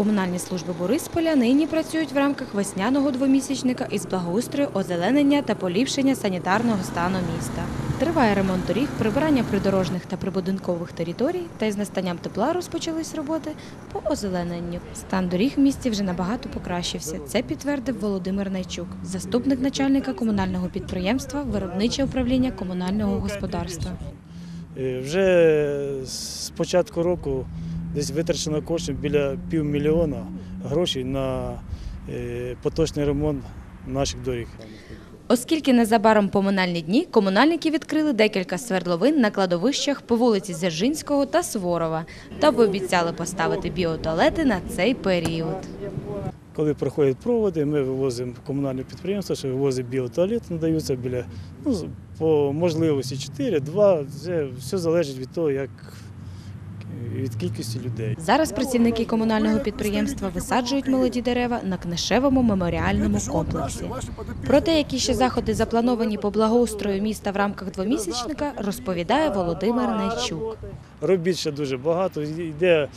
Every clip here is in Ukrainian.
Комунальні служби Борисполя нині працюють в рамках весняного двомісячника із благоустрою, озеленення та поліпшення санітарного стану міста. Триває ремонт доріг, прибирання придорожних та прибудинкових територій, та із настанням тепла розпочались роботи по озелененню. Стан доріг в місті вже набагато покращився. Це підтвердив Володимир Найчук, заступник начальника комунального підприємства Виробниче управління комунального господарства. Е, Вже з початку року десь витрачено коштів біля півмільйона грошей на е, поточний ремонт наших доріг. Оскільки незабаром поминальні дні, комунальники відкрили декілька свердловин на кладовищах по вулиці Дзержинського та Суворова та пообіцяли поставити біотуалети на цей період. Коли проходять проводи, ми вивозимо комунальне підприємство, що вивозить біотуалет, надаються біля ну, по можливості 4, 2, це все залежить від того, як від кількості людей. Зараз працівники комунального підприємства висаджують молоді дерева на Книшевому меморіальному комплексі. Про те, які ще заходи заплановані по благоустрою міста в рамках двомісячника, розповідає Володимир Найчук. Робіт ще дуже багато. Йде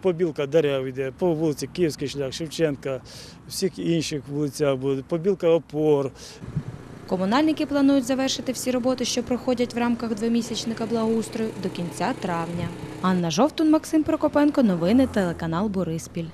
побілка дерев, йде по вулиці Київський шлях, Шевченка, всіх інших вулицях буде, побілка опор. Комунальники планують завершити всі роботи, що проходять в рамках двомісячника благоустрою, до кінця травня. Анна Жовтун, Максим Прокопенко. Новини телеканал Бориспіль.